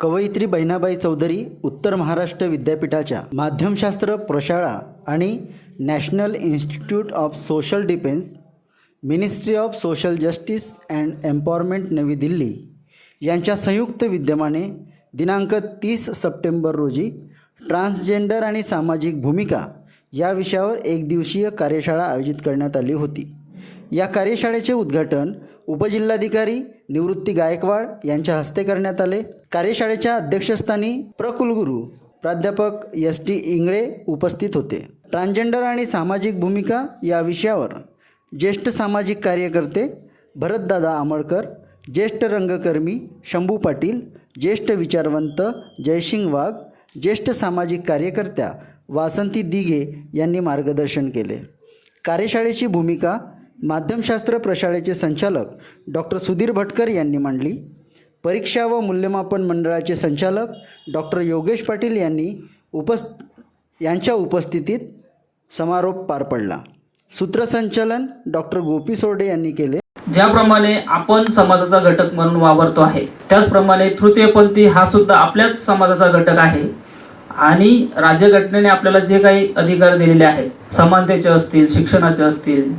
कवयित्री बहिणाबाई चौधरी उत्तर महाराष्ट्र विद्यापीठाच्या माध्यमशास्त्र प्रशाळा आणि national institute of social defence ministry of social justice and empowerment नवी दिल्ली यांच्या संयुक्त विद्यमाने दिनांक तीस सप्टेंबर रोजी ट्रान्सजेंडर आणि सामाजिक भूमिका या विषयावर एक दिवसीय कार्यशाळा आयोजित करण्यात आली होती. या कार्यशाळेचे उद्घाटन उपजिल्हाधिकारी निवृत्ती गायकवाड यांच्या हस्ते करण्यात आले. कार्यशाळेच्या अध्यक्षस्थानी प्रकुलगुरू प्राध्यापक एस टी इंगळे उपस्थित होते. ट्रान्सजेंडर आणि सामाजिक भूमिका या विषयावर ज्येष्ठ सामाजिक कार्यकर्ते भरतदादा आमळकर ज्येष्ठ रंगकर्मी शंभू पाटील ज्येष्ठ विचारवंत जयसिंग वाघ ज्येष्ठ सामाजिक कार्यकर्त्या वासंती दिघे यांनी मार्गदर्शन केले. कार्यशाळेची भूमिका माध्यमशास्त्र प्रशाळेचे संचालक डॉक्टर सुधीर भटकर यांनी मांडली. परीक्षा व मूल्यमापन मंडळाचे संचालक डॉक्टर योगेश पाटील यांनी उपस् यांच्या उपस्थितीत समारोप पार पडला. सूत्रसंचालन डॉक्टर गोपी सोर्डे यांनी केले. ज्याप्रमाणे आपण समाजाचा घटक म्हणून वावरतो आहे त्याचप्रमाणे तृतीयपंथी हा सुद्धा आपल्याच समाजाचा घटक आहे. आणि राज्यघटनेने आपल्याला जे काही अधिकार दिलेले आहेत समानतेचे असतील शिक्षणाचे असतील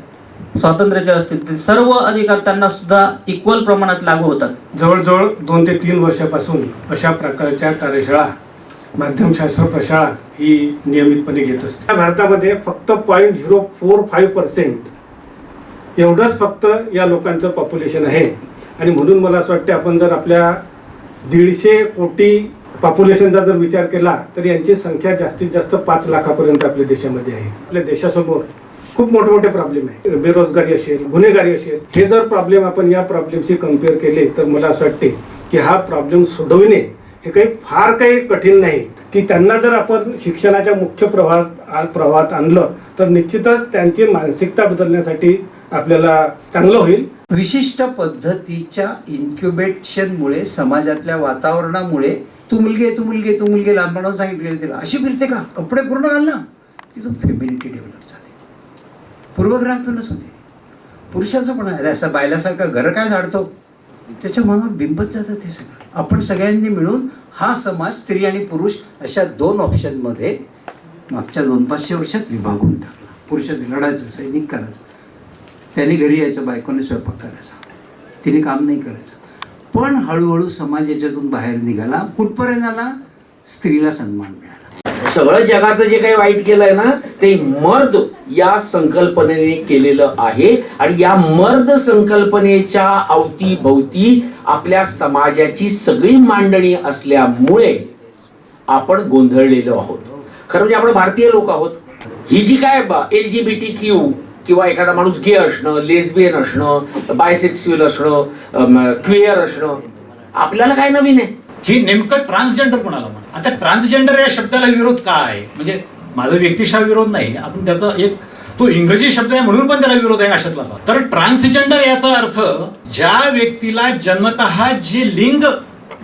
स्वातंत्र्याचे असतील ते सर्व अधिकार त्यांना सुद्धा इक्वल प्रमाणात लागू होतात. जवळजवळ दोन ते तीन वर्षापासून अशा प्रकारच्या कार्यशाळा माध्यमशास्त्र प्रशाळा ही नियमितपणे घेत असते. भारतामध्ये फक्त point zero four five percent एवढंच फक्त या लोकांचं पॉप्युलेशन आहे. आणि म्हणून मला असं वाटतं आपण जर आपल्या दीडशे कोटी पॉप्युलेशनचा जर विचार केला तर यांची संख्या जास्तीत जास्त पाच लाखापर्यंत आपल्या देशामध्ये आहे. आपल्या देशासमोर खूप मोठे मोठे प्रॉब्लेम आहे. बेरोजगारी असेल गुन्हेगारी असेल हे जर प्रॉब्लेम आपण या प्रॉब्लेमशी कंपेअर केले तर मला असं वाटते की हा प्रॉब्लेम सोडविणे हे काही फार काही कठीण नाही. की त्यांना जर आपण शिक्षणाच्या मुख्य प्रवाहात प्रवाहात आणलं तर निश्चितच त्यांची मानसिकता बदलण्यासाठी आपल्याला चांगलं होईल. विशिष्ट पद्धतीच्या इन्क्युबेशनमुळे समाजातल्या वातावरणामुळे तू मुलगी तू मुलगी तू मुलगी आहे, लहानपणावर सांगितलेलं तिला अशी फिरते का? कपडे पूर्ण घाल ना. तिथून फेमिनिटी डेव्हलप पूर्वग्रहातूनच होते. पुरुषाचं पण आहे. अरे असं बायलासारखा घर काय झाडतो? त्याच्या मनावर बिंबत जातं ते सगळं. आपण सगळ्यांनी मिळून हा समाज स्त्री आणि पुरुष अशा दोन ऑप्शनमध्ये मागच्या दोन पाचशे वर्षात विभागून टाकला. पुरुषांनी लढायचं सैनिक करायचं. त्याने घरी यायचं बायकोने स्वयंपाक करायचा. तिने काम नाही करायचं. पण हळूहळू समाज याच्यातून बाहेर निघाला. कुठपर्यंत आला? स्त्रीला सन्मान मिळाला. सगळं जगाचं जे काही वाईट केलंय ना ते मर्द या संकल्पनेने केलेलं आहे. आणि या मर्द संकल्पनेच्या अवतीभोवती आपल्या समाजाची सगळी मांडणी असल्यामुळे आपण गोंधळलेलो आहोत. खरं म्हणजे आपण भारतीय लोक आहोत. ही जी काय L G B T Q किंवा एखादा माणूस गे असणं लेसबियन असणं बायसेक्स्युअल असणं क्विअर असणं आपल्याला काय नवीन आहे? ही नेमकं ट्रान्सजेंडर कोणाला म्हणा आता ट्रान्सजेंडर या शब्दाला विरोध काय? म्हणजे माझा व्यक्तिशा विरोध नाही. आपण त्याचा एक तो इंग्रजी शब्द आहे म्हणून पण त्याला विरोध आहे अशातला तर ट्रान्सजेंडर याचा अर्थ ज्या व्यक्तीला जन्मतः जे लिंग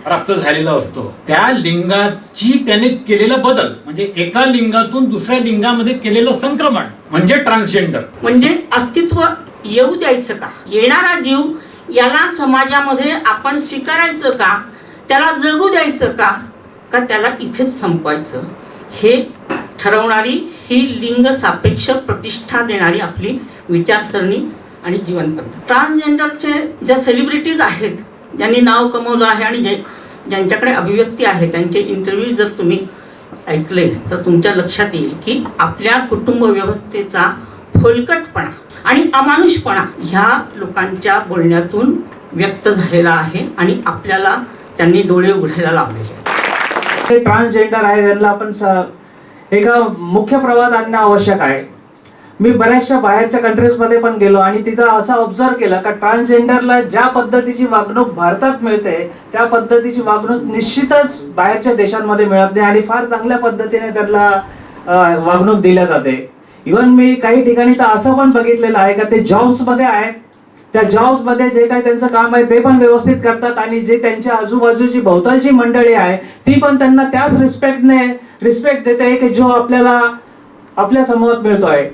प्राप्त झालेलं असतं त्या लिंगाची त्याने केलेला बदल म्हणजे एका लिंगातून दुसऱ्या लिंगामध्ये केलेलं संक्रमण म्हणजे ट्रान्सजेंडर म्हणजे अस्तित्व येऊ द्यायचं का? येणारा जीव याला समाजामध्ये आपण स्वीकारायचं का? त्याला जगू द्यायचं का? का त्याला इथेच संपवायचं? हे ठरवणारी ही लिंग सापेक्ष प्रतिष्ठा देणारी आपली विचारसरणी आणि जीवन पद्धत. ट्रान्सजेंडरचे ज्या सेलिब्रिटीज आहेत ज्यांनी नाव कमवलं आहे आणि जे ज्यांच्याकडे अभिव्यक्ती आहे त्यांचे इंटरव्ह्यू जर तुम्ही ऐकले तर तुमच्या लक्षात येईल की आपल्या कुटुंब व्यवस्थेचा फोलकटपणा आणि अमानुषपणा ह्या लोकांच्या बोलण्यातून व्यक्त झालेला आहे आणि आपल्याला त्यांनी डोळे उघडायला लावलेले हे ट्रान्सजेंडर आहे त्यांना आपण स- एका मुख्य प्रवाहात आणणं आवश्यक आहे. मी बऱ्याचशा बाहेरच्या कंट्रीजमध्ये पण गेलो आणि तिथं असं ऑब्झर्व केलं का ट्रान्सजेंडरला ज्या पद्धतीची वागणूक भारतात मिळते त्या पद्धतीची वागणूक निश्चितच बाहेरच्या देशांमध्ये मिळत नाही आणि फार चांगल्या पद्धतीने त्यांना वागणूक दिल्या जाते. इवन मी काही ठिकाणी तर असं पण बघितलेलं आहे का ते जॉब्समध्ये आहेत त्या जॉब्समध्ये जे काही त्यांचं काम आहे ते पण व्यवस्थित करतात आणि जे त्यांच्या आजूबाजूची भोवतालची मंडळी आहे ती पण त्यांना त्याच रिस्पेक्टने रिस्पेक्ट देते की जो आपल्याला आपल्यासमोर मिळतोय.